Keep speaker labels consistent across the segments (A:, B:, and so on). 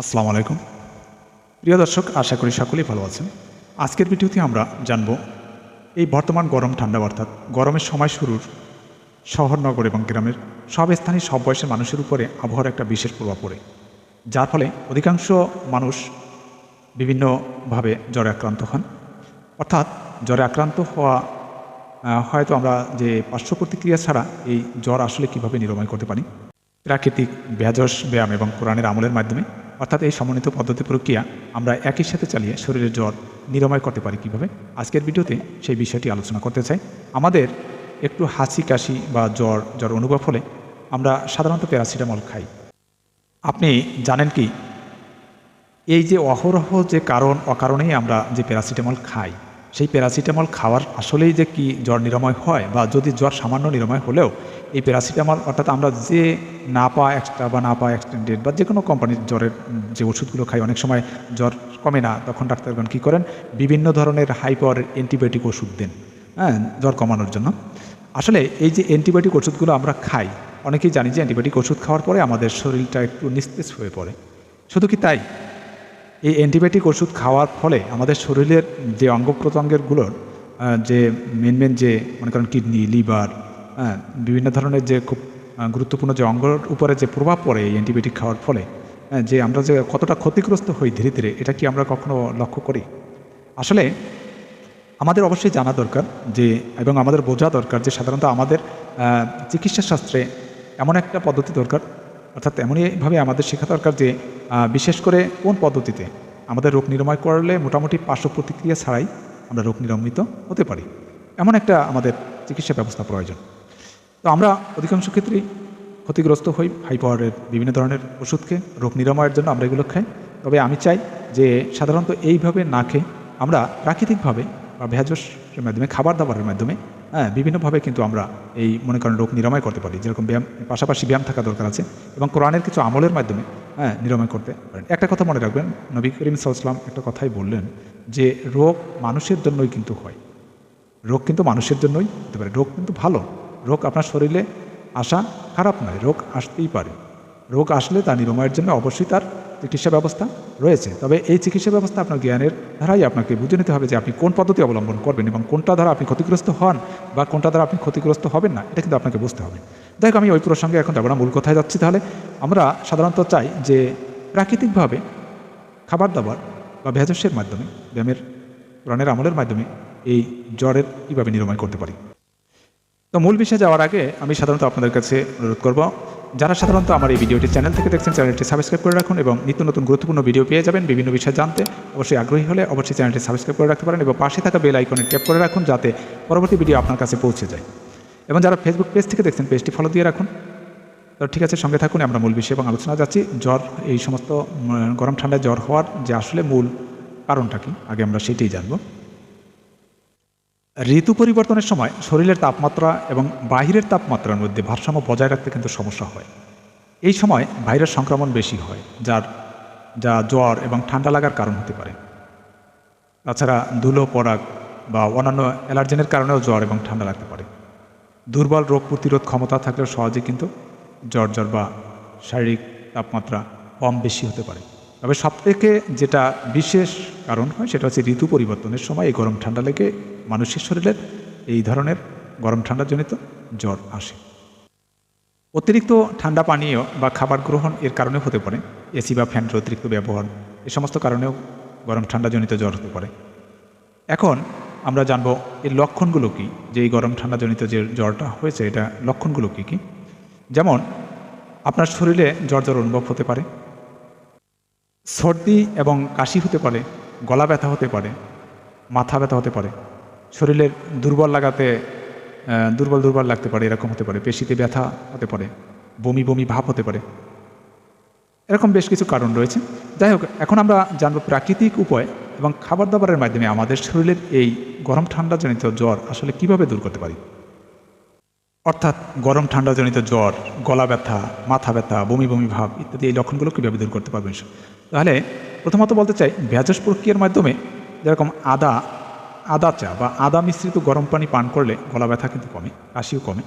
A: আসসালামু আলাইকুম। প্রিয় দর্শক, আশা করি সকলেই ভালো আছেন। আজকের ভিডিওতে আমরা জানব, এই বর্তমান গরম ঠান্ডা অর্থাৎ গরমের সময় শুরুর শহর, নগর এবং গ্রামের সব স্থানীয় সব বয়সের মানুষের উপরে আবহাওয়ার একটা বিশেষ প্রভাব পড়ে। যার ফলে অধিকাংশ মানুষ বিভিন্নভাবে জ্বরে আক্রান্ত হন। অর্থাৎ জ্বরে আক্রান্ত হওয়া হয়তো আমরা যে পার্শ্ব প্রতিক্রিয়া ছাড়া এই জ্বর আসলে কীভাবে নিরাময় করতে পারি? প্রাকৃতিক ভেজস ব্যায়াম এবং কোরআনের আমলের মাধ্যমে অর্থাৎ এই সমন্বিত পদ্ধতি প্রক্রিয়া আমরা একই সাথে চালিয়ে শরীরের জ্বর নিরাময় করতে পারি কীভাবে? আজকের ভিডিওতে সেই বিষয়টি আলোচনা করতে চাই। আমাদের একটু হাসি কাশি বা জ্বর জ্বর অনুভব হলে আমরা সাধারণত প্যারাসিটামল খাই। আপনি জানেন কি? এই যে অহরহ যে কারণ, অকারণেই আমরা যে প্যারাসিটামল খাই, সেই প্যারাসিটামল খাওয়ার আসলেই যে কি জ্বর নিরাময় হয় বা যদি জ্বর সামান্য নিরাময় হলেও এই প্যারাসিটামল অর্থাৎ আমরা যে না পাওয়া এক্সট্রা বা না পাওয়া এক্সটেন্ডেড বা যে কোনো কোম্পানির জ্বরের যে ওষুধগুলো খাই, অনেক সময় জ্বর কমে না, তখন ডাক্তারগণ কী করেন? বিভিন্ন ধরনের হাই পাওয়ারের অ্যান্টিবায়োটিক ওষুধ দেন হ্যাঁ জ্বর কমানোর জন্য। আসলে এই যে অ্যান্টিবায়োটিক ওষুধগুলো আমরা খাই, অনেকেই জানি যে অ্যান্টিবায়োটিক ওষুধ খাওয়ার পরে আমাদের শরীরটা একটু নিস্তেজ হয়ে পড়ে। শুধু কি তাই? এই অ্যান্টিবায়োটিক ওষুধ খাওয়ার ফলে আমাদের শরীরের যে অঙ্গ প্রত্যঙ্গেরগুলোর যে মেন মেন যে, মনে করেন কিডনি লিভার বিভিন্ন ধরনের যে খুব গুরুত্বপূর্ণ যে অঙ্গর উপরে যে প্রভাব পড়ে এই অ্যান্টিবায়োটিক খাওয়ার ফলে যে আমরা যে কতটা ক্ষতিগ্রস্ত হই ধীরে ধীরে, এটা কি আমরা কখনো লক্ষ্য করি? আসলে আমাদের অবশ্যই জানা দরকার যে, এবং আমাদের বোঝা দরকার যে সাধারণত আমাদের চিকিৎসা শাস্ত্রে এমন একটা পদ্ধতি দরকার, অর্থাৎ এমনইভাবে আমাদের শেখা দরকার যে বিশেষ করে কোন পদ্ধতিতে আমাদের রোগ নিরাময় করলে মোটামুটি পার্শ্ব প্রতিক্রিয়া ছাড়াই আমরা রোগ নিরামিত হতে পারি। এমন একটা আমাদের চিকিৎসা ব্যবস্থা প্রয়োজন। তো আমরা অধিকাংশ ক্ষেত্রেই ক্ষতিগ্রস্ত হই হাই পাওয়ারের বিভিন্ন ধরনের ওষুধকে রোগ নিরাময়ের জন্য আমরা এগুলো খাই। তবে আমি চাই যে সাধারণত এইভাবে না খেয়ে আমরা প্রাকৃতিকভাবে বা ভেজসের মাধ্যমে, খাবার দাবারের মাধ্যমে হ্যাঁ বিভিন্নভাবে কিন্তু আমরা এই মনে করেন রোগ নিরাময় করতে পারি। যেরকম ব্যায়াম, পাশাপাশি ব্যায়াম থাকা দরকার আছে এবং কোরআনের কিছু আমলের মাধ্যমে হ্যাঁ নিরাময় করতে পারেন। একটা কথা মনে রাখবেন, নবী করিম সাল্লাম একটা কথাই বললেন যে, রোগ মানুষের জন্যই কিন্তু হয়। রোগ কিন্তু মানুষের জন্যই হতে পারে। রোগ কিন্তু ভালো রোগ আপনার শরীরে আসা খারাপ নয়, রোগ আসতেই পারে। রোগ আসলে তা নিরাময়ের জন্য অবশ্যই তার চিকিৎসা ব্যবস্থা রয়েছে। তবে এই চিকিৎসা ব্যবস্থা আপনার জ্ঞানের ধারাই আপনাকে বুঝে নিতে হবে যে আপনি কোন পদ্ধতি অবলম্বন করবেন এবং কোনটা দ্বারা আপনি ক্ষতিগ্রস্ত হন বা কোনটা দ্বারা আপনি ক্ষতিগ্রস্ত হবেন না, এটা কিন্তু আপনাকে বুঝতে হবে। দেখ, আমি ওই প্রসঙ্গে এখন না, মূল কথায় যাচ্ছি তাহলে। আমরা সাধারণত চাই যে প্রাকৃতিকভাবে খাবার দাবার বা ভেজসের মাধ্যমে, ব্যায়ামের প্রাণের আমলের মাধ্যমে এই জ্বরের কীভাবে নিরাময় করতে পারি। তো মূল বিষয়ে যাওয়ার আগে আমি সাধারণত আপনাদের কাছে অনুরোধ করব, যারা সাধারণত আমার এই ভিডিওটি চ্যানেল থেকে দেখছেন, চ্যানেলটি সাবস্ক্রাইব করে রাখুন এবং নিত্য নতুন গুরুত্বপূর্ণ ভিডিও পেয়ে যাবেন। বিভিন্ন বিষয় জানতে অবশ্যই আগ্রহী হলে অবশ্যই চ্যানেলটি সাবস্ক্রাইব করে রাখতে পারেন এবং পাশে থাকা বেল আইকনে ট্যাপ করে রাখুন যাতে পরবর্তী ভিডিও আপনার কাছে পৌঁছে যায়। এবং যারা ফেসবুক পেজ থেকে দেখছেন পেজটি ফলো দিয়ে রাখুন। তো ঠিক আছে, সঙ্গে থাকুন, আমরা মূল বিষয় এবং আলোচনা যাচ্ছি। জ্বর, এই সমস্ত গরম ঠান্ডায় জ্বর হওয়ার যে আসলে মূল কারণটা কি, আগে আমরা সেটাই জানব। ঋতু পরিবর্তনের সময় শরীরের তাপমাত্রা এবং বাহিরের তাপমাত্রার মধ্যে ভারসাম্য বজায় রাখতে কিন্তু সমস্যা হয়। এই সময় ভাইরাস সংক্রমণ বেশি হয়, যার, যা জ্বর এবং ঠান্ডা লাগার কারণ হতে পারে। তাছাড়া ধুলো, পরাগ বা অন্যান্য অ্যালার্জেনের কারণেও জ্বর এবং ঠান্ডা লাগতে পারে। দুর্বল রোগ প্রতিরোধ ক্ষমতা থাকলেও সহজে কিন্তু জ্বর জ্বর বা শারীরিক তাপমাত্রা কম বেশি হতে পারে। তবে সবথেকে যেটা বিশেষ কারণ হয়, সেটা হচ্ছে ঋতু পরিবর্তনের সময় এই গরম ঠান্ডা লেগে মানুষের শরীরের এই ধরনের গরম ঠান্ডাজনিত জ্বর আসে। অতিরিক্ত ঠান্ডা পানীয় বা খাবার গ্রহণ এর কারণে হতে পারে, এসি বা ফ্যানের অতিরিক্ত ব্যবহার, এ সমস্ত কারণেও গরম ঠান্ডাজনিত জ্বর হতে পারে। এখন আমরা জানব এর লক্ষণগুলো কী, যে এই গরম ঠান্ডাজনিত যে জ্বরটা হয়েছে, এটা লক্ষণগুলো কী কী? যেমন, আপনার শরীরে জ্বর জ্বর অনুভব হতে পারে সর্দি এবং কাশি হতে পারে, গলা ব্যথা হতে পারে, মাথা ব্যথা হতে পারে, শরীরের দুর্বল লাগাতে দুর্বল দুর্বল লাগতে পারে, এরকম হতে পারে, পেশিতে ব্যথা হতে পারে, বমি বমি ভাব হতে পারে। এরকম বেশ কিছু কারণ রয়েছে। যাই হোক, এখন আমরা জানব প্রাকৃতিক উপায় এবং খাবার দাবারের মাধ্যমে আমাদের শরীরের এই গরম ঠান্ডাজনিত জ্বর আসলে কীভাবে দূর করতে পারি? অর্থাৎ গরম ঠান্ডাজনিত জ্বর, গলা ব্যথা, মাথা ব্যথা, বমি বমি ভাব ইত্যাদি এই লক্ষণগুলো কীভাবে দূর করতে পারবেন তাহলে প্রথমত বলতে চাই, ভেষজ প্রক্রিয়ার মাধ্যমে যেরকম আদা আদা চা বা আদা মিশ্রিত গরম পানি পান করলে গলা ব্যথা কিন্তু কমে, কাশিও কমে।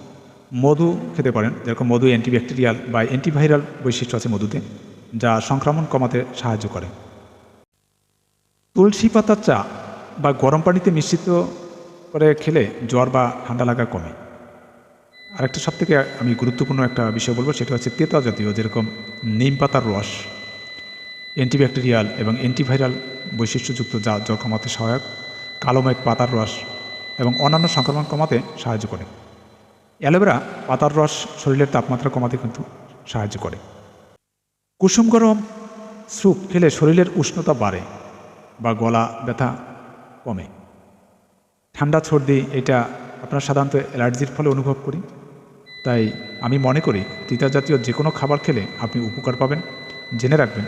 A: মধু খেতে পারেন, যেরকম মধু অ্যান্টিব্যাকটেরিয়াল বা অ্যান্টিভাইরাল বৈশিষ্ট্য আছে মধুতে, যা সংক্রমণ কমাতে সাহায্য করে। তুলসী পাতার চা বা গরম পানিতে মিশ্রিত করে খেলে জ্বর বা ঠান্ডা লাগা কমে। আরেকটা সব থেকে আমি গুরুত্বপূর্ণ একটা বিষয় বলব, সেটা হচ্ছে তেতা জাতীয় যেরকম নিম পাতার রস। অ্যান্টিব্যাকটেরিয়াল এবং অ্যান্টিভাইরাল বৈশিষ্ট্যযুক্ত যা জ্বর কমাতে সহায়ক কালো মেঘ পাতার রস এবং অন্যান্য সংক্রমণ কমাতে সাহায্য করে। অ্যালোভেরা পাতার রস শরীরের তাপমাত্রা কমাতে কিন্তু সাহায্য করে। কুসুম গরম স্যুপ খেলে শরীরের উষ্ণতা বাড়ে বা গলা ব্যথা কমে। ঠান্ডা সর্দি, এটা আপনারা সাধারণত অ্যালার্জির ফলে অনুভব করি। তাই আমি মনে করি তিতা জাতীয় যে কোনো খাবার খেলে আপনি উপকার পাবেন। জেনে রাখবেন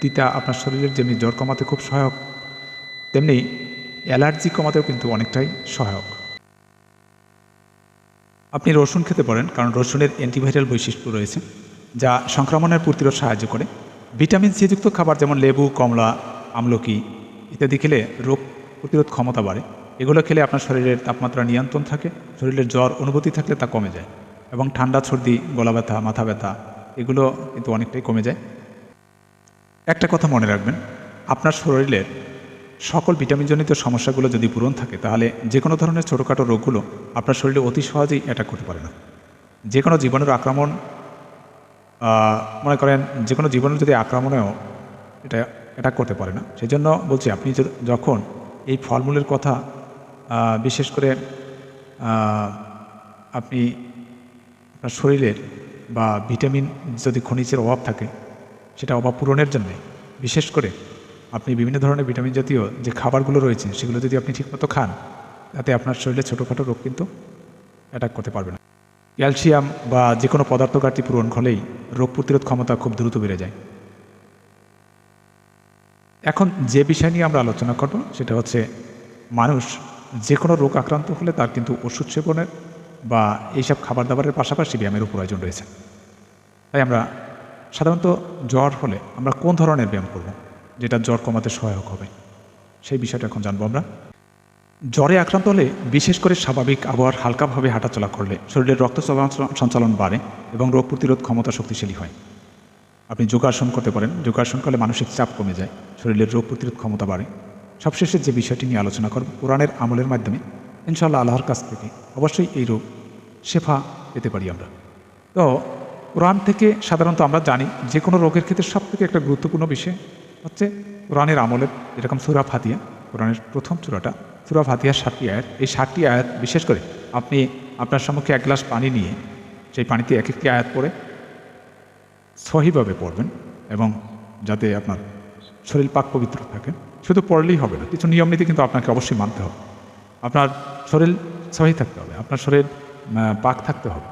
A: তিতা আপনার শরীরের যেমনি জ্বর কমাতে খুব সহায়ক, তেমনি অ্যালার্জি কমাতেও কিন্তু অনেকটাই সহায়ক। আপনি রসুন খেতে পারেন, কারণ রসুনের অ্যান্টিভাইরাল বৈশিষ্ট্য রয়েছে, যা সংক্রমণের প্রতিরোধ সাহায্য করে। ভিটামিন সি যুক্ত খাবার যেমন লেবু, কমলা, আমলকি ইত্যাদি খেলে রোগ প্রতিরোধ ক্ষমতা বাড়ে। এগুলো খেলে আপনার শরীরের তাপমাত্রা নিয়ন্ত্রণ থাকে, শরীরের জ্বর অনুভূতি থাকলে তা কমে যায় এবং ঠান্ডা, সর্দি গলা ব্যথা মাথা ব্যথা এগুলো কিন্তু অনেকটাই কমে যায়। একটা কথা মনে রাখবেন, আপনার শরীরের সকল ভিটামিনজনিত সমস্যাগুলো যদি পূরণ থাকে, তাহলে যে কোনো ধরনের ছোটোখাটো রোগগুলো আপনার শরীরে অতি সহজেই অ্যাটাক করতে পারে না। যে কোনো জীবনের আক্রমণ মনে করেন যে কোনো জীবনের যদি আক্রমণেও এটা অ্যাটাক করতে পারে না সেই জন্য বলছি আপনি যখন এই ফলমূলের কথা বিশেষ করে আপনি আপনার শরীরের বা ভিটামিন যদি খনিজের অভাব থাকে সেটা অভাব পূরণের জন্যে। বিশেষ করে আপনি বিভিন্ন ধরনের ভিটামিন জাতীয় যে খাবারগুলো রয়েছে, সেগুলো যদি আপনি ঠিকমতো খান, তাতে আপনার শরীরে ছোটোখাটো রোগ কিন্তু অ্যাটাক করতে পারবে না। ক্যালসিয়াম বা যে কোনো পদার্থ ঘাটতি পূরণ হলেই রোগ প্রতিরোধ ক্ষমতা খুব দ্রুত বেড়ে যায়। এখন যে বিষয় নিয়ে আমরা আলোচনা করব, সেটা হচ্ছে মানুষ যে কোনো রোগ আক্রান্ত হলে তার কিন্তু ওষুধ সেবনের বা এইসব খাবার দাবারের পাশাপাশি ব্যায়ামেরও প্রয়োজন রয়েছে। তাই আমরা সাধারণত জ্বর হলে আমরা কোন ধরনের ব্যায়াম করব, যেটা জ্বর কমাতে সহায়ক হবে? সেই বিষয়টা এখন জানব আমরা। জ্বরে আক্রান্ত হলে বিশেষ করে স্বাভাবিক আবহাওয়ার হালকাভাবে হাঁটাচলা করলে শরীরের রক্ত সঞ্চালন বাড়ে এবং রোগ প্রতিরোধ ক্ষমতা শক্তিশালী হয়। আপনি যোগাসন করতে পারেন। যোগাসন করলে মানসিক চাপ কমে যায়, শরীরের রোগ প্রতিরোধ ক্ষমতা বাড়ে। সবশেষে যে বিষয়টি নিয়ে আলোচনা করব, কোরআনের আমলের মাধ্যমে ইনশাল্লাহ আল্লাহর কাছ থেকে অবশ্যই এই রোগ শেফা পেতে পারি আমরা। তো কোরআন থেকে সাধারণত আমরা জানি যে কোনো রোগের ক্ষেত্রে সব থেকে একটা গুরুত্বপূর্ণ বিষয় হচ্ছে কোরআনের আমলের যেরকম সুরা ফাতিয়া কোরআনের প্রথম চূড়াটা সুরা ফাতিয়ার ষাটটি আয়াত। এই ষাটটি আয়াত বিশেষ করে আপনি আপনার সম্মুখে এক গ্লাস পানি নিয়ে সেই পানিতে এক একটি আয়াত পড়ে, সহিভাবে পড়বেন এবং যাতে আপনার শরীর পাক পবিত্র থাকে। শুধু পড়লেই হবে না, কিছু নিয়ম নীতি কিন্তু আপনাকে অবশ্যই মানতে হবে। আপনার শরীর সহি থাকতে হবে, আপনার শরীর পাক থাকতে হবে।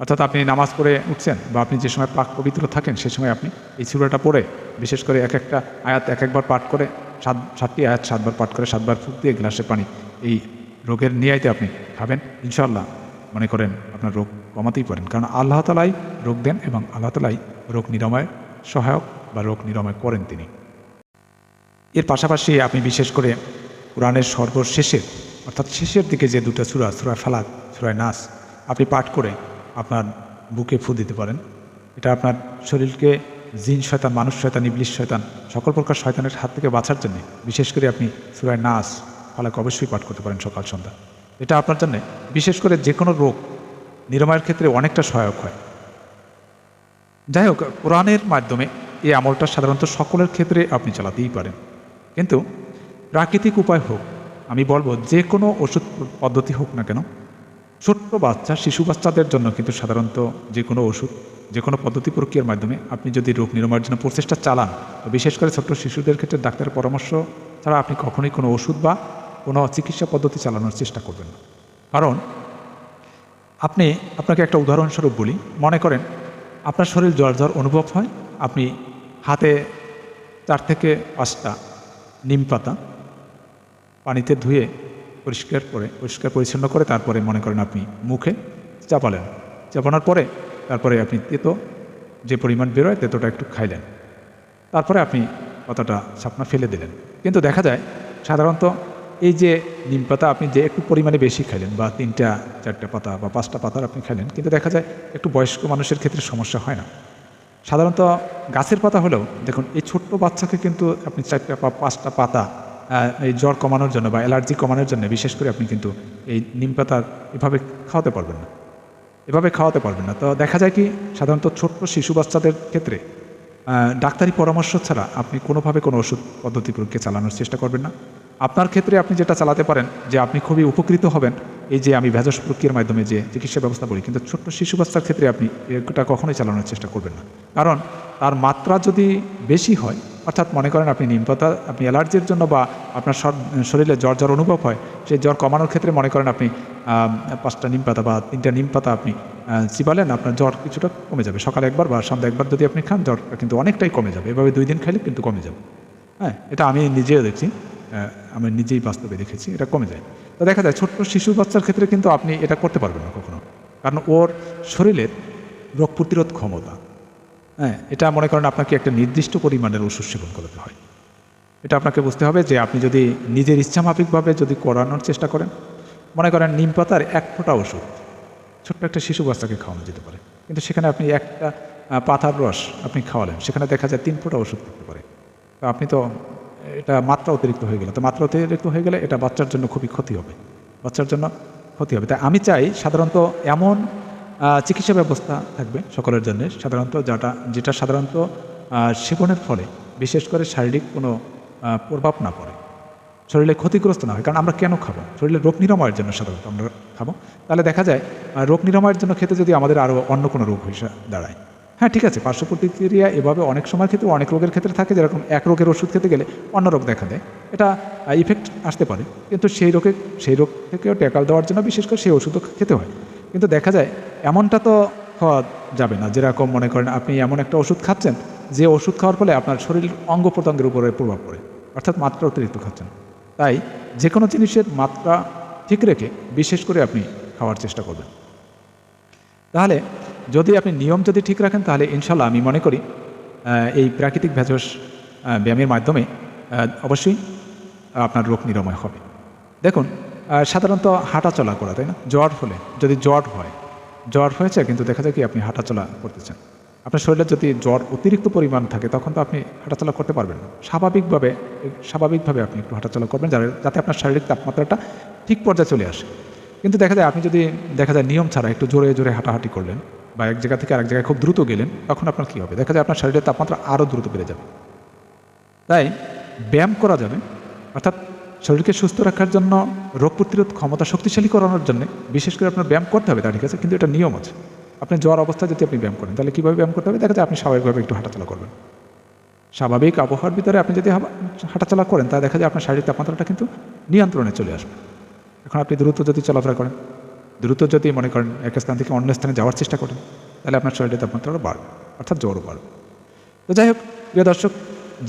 A: অর্থাৎ আপনি নামাজ পড়ে উঠছেন বা আপনি যে সময় পাক পবিত্র থাকেন, সে সময় আপনি এই সুরাটা পড়ে, বিশেষ করে এক একটা আয়াত এক একবার পাঠ করে, সাত, সাতটি আয়াত সাতবার পাঠ করে, সাতবার ফুক দিয়ে গ্লাসে পানি, এই রোগের নিয়াইতে আপনি খাবেন ইনশাল্লাহ মনে করেন আপনার রোগ কমাতেই পারেন। কারণ আল্লাহ তালাই রোগ দেন এবং আল্লাহ তালাই রোগ নিরাময় সহায়ক বা রোগ নিরাময় করেন তিনি। এর পাশাপাশি আপনি বিশেষ করে কোরআনের সর্বশেষের, অর্থাৎ শেষের দিকে যে দুটো সুরা সুরায় ফালাক সুরায় নাস, আপনি পাঠ করে আপনার বুকে ফু দিতে পারেন। এটা আপনার শরীরকে জিন শয়তান, মানুষ শয়তান, ইবলিশ শয়তান, সকল প্রকার শয়তানের হাত থেকে বাঁচার জন্য, বিশেষ করে আপনি সুরায় নাস ফালাক অবশ্যই পাঠ করতে পারেন সকাল, সন্ধ্যা। এটা আপনার জন্য বিশেষ করে যে কোনো রোগ নিরাময়ের ক্ষেত্রে অনেকটা সহায়ক হয়। যাই হোক, কোরআনের মাধ্যমে এই আমলটা সাধারণত সকলের ক্ষেত্রে আপনি চালাতেই পারেন। কিন্তু প্রাকৃতিক উপায় হোক, আমি বলব যে কোনো ওষুধ পদ্ধতি হোক না কেন ছোট্ট বাচ্চা, শিশু বাচ্চাদের জন্য কিন্তু সাধারণত যে কোনো ওষুধ, যে কোনো পদ্ধতি প্রক্রিয়ার মাধ্যমে আপনি যদি রোগ নিরাময়ের জন্য প্রচেষ্টা চালান বিশেষ করে ছোট্ট শিশুদের ক্ষেত্রে ডাক্তারের পরামর্শ ছাড়া আপনি কখনোই কোনো ওষুধ বা কোনো চিকিৎসা পদ্ধতি চালানোর চেষ্টা করবেন না। কারণ আপনি, আপনাকে একটা উদাহরণস্বরূপ বলি। মনে করেন, আপনার শরীর জ্বর জ্বর অনুভব হয়, আপনি হাতে চার থেকে পাঁচটা নিম পাতা পানিতে ধুয়ে পরিষ্কার করে, পরিষ্কার পরিচ্ছন্ন করে তারপরে মনে করেন আপনি মুখে চাপালেন। চাপানোর পরে তারপরে আপনি তেতো, যে পরিমাণ বেরোয় তেতোটা একটু খাইলেন। তারপরে আপনি পাতাটা ছাপনা ফেলে দিলেন। কিন্তু দেখা যায় সাধারণত এই যে নিম পাতা আপনি যে একটু পরিমাণে বেশি খাইলেন বা তিনটা, চারটা পাতা বা পাঁচটা পাতার আপনি খাইলেন, কিন্তু দেখা যায় একটু বয়স্ক মানুষের ক্ষেত্রে সমস্যা হয় না। সাধারণত গাছের পাতা হলেও দেখুন এই ছোট্ট বাচ্চাকে কিন্তু আপনি চারটা বা পাঁচটা পাতা এই জ্বর কমানোর জন্য বা অ্যালার্জি কমানোর জন্য বিশেষ করে আপনি কিন্তু এই নিম পাতা এভাবে খাওয়াতে পারবেন না। এভাবে খাওয়াতে পারবেন না। তো দেখা যায় কি, সাধারণত ছোট্ট শিশু বাচ্চাদের ক্ষেত্রে ডাক্তারি পরামর্শ ছাড়া আপনি কোনোভাবে কোনো ওষুধ পদ্ধতি প্রয়োগকে চালানোর চেষ্টা করবেন না। আপনার ক্ষেত্রে আপনি যেটা চালাতে পারেন, যে আপনি খুবই উপকৃত হবেন, এই যে আমি ভেষজ প্রক্রিয়ার মাধ্যমে যে চিকিৎসা ব্যবস্থা করি কিন্তু ছোট্ট শিশু বাচ্চার ক্ষেত্রে আপনি এটা কখনোই চালানোর চেষ্টা করবেন না। কারণ তার মাত্রা যদি বেশি হয় অর্থাৎ মনে করেন আপনি নিমপাতা, আপনি অ্যালার্জির জন্য বা আপনার শরীরে জ্বর জ্বর অনুভব হয়, সেই জ্বর কমানোর ক্ষেত্রে মনে করেন আপনি পাঁচটা নিম পাতা বা তিনটা নিম পাতা আপনি চিবালেন, আপনার জ্বর কিছুটা কমে যাবে। সকালে একবার বা সন্ধ্যা একবার যদি আপনি খান, জ্বরটা কিন্তু অনেকটাই কমে যাবে। এভাবে দুই দিন খাইলে কিন্তু কমে যাবে। হ্যাঁ এটা আমি নিজেও দেখছি আমি নিজেই বাস্তবে দেখেছি, এটা কমে যায়। তো দেখা যায় ছোট্ট শিশু বাচ্চার ক্ষেত্রে কিন্তু আপনি এটা করতে পারবেন না কখনো। কারণ ওর শরীরের রোগ প্রতিরোধ ক্ষমতা হ্যাঁ এটা মনে করেন আপনাকে একটা নির্দিষ্ট পরিমাণের ওষুধ সেবন করতে হয়। এটা আপনাকে বুঝতে হবে যে আপনি যদি নিজের ইচ্ছামাফিকভাবে যদি করানোর চেষ্টা করেন, মনে করেন নিম পাতার এক ফোঁটা ওষুধ, ছোট্ট একটা শিশু বাচ্চাকে খাওয়ানো যেতে পারে। কিন্তু সেখানে আপনি একটা পাতার রস আপনি খাওয়ালেন, সেখানে দেখা যায় তিন ফোঁটা ওষুধ করতে পারে। তো আপনি তো, এটা মাত্রা অতিরিক্ত হয়ে গেল, তো মাত্রা অতিরিক্ত হয়ে গেলে এটা বাচ্চার জন্য খুবই ক্ষতি হবে, বাচ্চার জন্য ক্ষতি হবে। তাই আমি চাই সাধারণত এমন চিকিৎসা ব্যবস্থা থাকবে সকলের জন্য। সাধারণত যাটা, যেটা সাধারণত সেবনের ফলে, বিশেষ করে শারীরিক কোনো প্রভাব না পড়ে। শরীরে ক্ষতিগ্রস্ত না হয়, কারণ আমরা কেন খাব? শরীরে রোগ নিরাময়ের জন্য সাধারণত আমরা খাব। তাহলে দেখা যায় রোগ নিরাময়ের জন্য খেতে যদি আমাদের আরও অন্য কোনো রোগ হয়ে দাঁড়ায়। হ্যাঁ ঠিক আছে, পার্শ্ব প্রতিক্রিয়া এভাবে অনেক সময় ক্ষেত্রে, অনেক রোগের ক্ষেত্রে থাকে, যেরকম এক রোগের ওষুধ খেতে গেলে অন্য রোগ দেখা দেয়। এটা ইফেক্ট আসতে পারে। কিন্তু সেই রোগে, সেই রোগ থেকেও ট্যাকাল দেওয়ার জন্য বিশেষ করে সেই ওষুধও খেতে হয়। কিন্তু দেখা যায় এমনটা তো হওয়া যাবে না। যেরকম মনে করেন আপনি এমন একটা ওষুধ খাচ্ছেন, যে ওষুধ খাওয়ার ফলে আপনার শরীর অঙ্গ প্রত্যঙ্গের উপরে প্রভাব পড়ে, অর্থাৎ মাত্রা অতিরিক্ত খাচ্ছেন। তাই যে কোনো জিনিসের মাত্রা ঠিক রেখে বিশেষ করে আপনি খাওয়ার চেষ্টা করবেন। তাহলে যদি আপনি নিয়ম যদি ঠিক রাখেন, তাহলে ইনশাল্লাহ আমি মনে করি এই প্রাকৃতিক ভেষজ ব্যায়ামের মাধ্যমে অবশ্যই আপনার রোগ নিরাময় হবে। দেখুন সাধারণত হাঁটা চলা করা, তাই না? জ্বর হলে, যদি জ্বর হয় জ্বর হয়েছে, কিন্তু দেখা যায় কি আপনি হাঁটাচলা করতেছেন। আপনার শরীরে যদি জ্বর অতিরিক্ত পরিমাণ থাকে, তখন তো আপনি হাঁটাচলা করতে পারবেন না। স্বাভাবিকভাবে স্বাভাবিকভাবে আপনি একটু হাঁটাচলা করবেন যাতে আপনার শারীরিক তাপমাত্রাটা ঠিক পর্যায়ে চলে আসে। কিন্তু দেখা যায়, আপনি যদি দেখা যায় নিয়ম ছাড়া একটু জোরে জোরে হাঁটাহাঁটি করলেন, বা এক জায়গা থেকে আরেক জায়গায় খুব দ্রুত গেলেন, তখন আপনার কী হবে? দেখা যায় আপনার শরীরের তাপমাত্রা আরও দ্রুত বেড়ে যাবে। তাই ব্যায়াম করা যাবে, অর্থাৎ শরীরকে সুস্থ রাখার জন্য রোগ প্রতিরোধ ক্ষমতা শক্তিশালী করানোর জন্য বিশেষ করে আপনার ব্যায়াম করতে হবে, তা ঠিক আছে? কিন্তু এটা নিয়ম আছে। আপনি জ্বর অবস্থায় যদি আপনি ব্যায়াম করেন, তাহলে কীভাবে ব্যায়াম করতে হবে? দেখা যায় আপনি স্বাভাবিকভাবে একটু হাঁটাচলা করবেন। স্বাভাবিক আবহাওয়ার ভিতরে আপনি যদি হাঁটাচলা করেন তাহলে দেখা যায় আপনার শারীরিক তাপমাত্রাটা কিন্তু নিয়ন্ত্রণে চলে আসবে। এখন আপনি দ্রুত যদি চলাফেরা করেন, দ্রুত যদি মনে করেন এক স্থান থেকে অন্য স্থানে যাওয়ার চেষ্টা করেন, তাহলে আপনার শরীরের তাপমাত্রাটা বাড়বে, অর্থাৎ জ্বরও বাড়বে। তো যাই হোক, প্রিয় দর্শক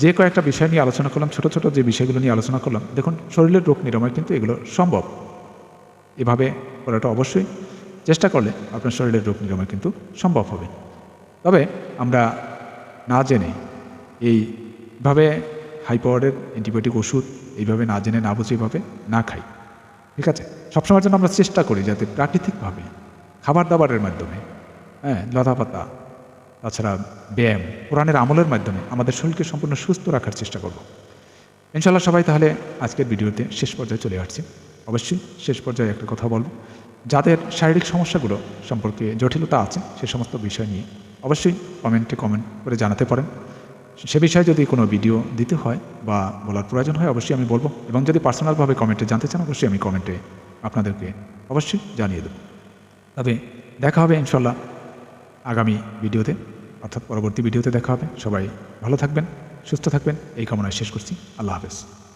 A: যে কয়েকটা বিষয় নিয়ে আলোচনা করলাম, ছোট ছোট যে বিষয়গুলো নিয়ে আলোচনা করলাম, দেখুন, শরীরের রোগ নিরাময় কিন্তু এগুলো সম্ভব। এভাবে করাটা অবশ্যই চেষ্টা করলে আপনার শরীরের রোগ নিরাময় কিন্তু সম্ভব হবে। তবে আমরা না জেনে এইভাবে হাই পাওয়ারের অ্যান্টিবায়োটিক ওষুধ এইভাবে না জেনে, না বুঝে এইভাবে না খাই, ঠিক আছে? সবসময়ের জন্য আমরা চেষ্টা করি যাতে প্রাকৃতিকভাবে খাবার দাবারের মাধ্যমে হ্যাঁ লতা পাতা তাছাড়া ব্যায়াম কোরআনের আমলের মাধ্যমে আমাদের শরীরকে সম্পূর্ণ সুস্থ রাখার চেষ্টা করব। ইনশাল্লাহ সবাই তাহলে আজকের ভিডিওতে শেষ পর্যায়ে চলে আসছি। অবশ্যই শেষ পর্যায়ে একটা কথা বলব। যাদের শারীরিক সমস্যাগুলো সম্পর্কে জটিলতা আছে, সে সমস্ত বিষয় নিয়ে অবশ্যই কমেন্টে কমেন্ট করে জানাতে পারেন। সে বিষয়ে যদি কোনো ভিডিও দিতে হয় বা বলার প্রয়োজন হয়, অবশ্যই আমি বলব। এবং যদি পার্সোনালভাবে কমেন্টে জানতে চান, অবশ্যই আমি কমেন্টে আপনাদেরকে অবশ্যই জানিয়ে দেবো। তবে দেখা হবে ইনশাল্লাহ আগামী ভিডিওতে, অর্থাৎ পরবর্তী ভিডিওতে দেখা হবে। সবাই ভালো থাকবেন, সুস্থ থাকবেন। এই কামনায় শেষ করছি। আল্লাহ হাফেজ।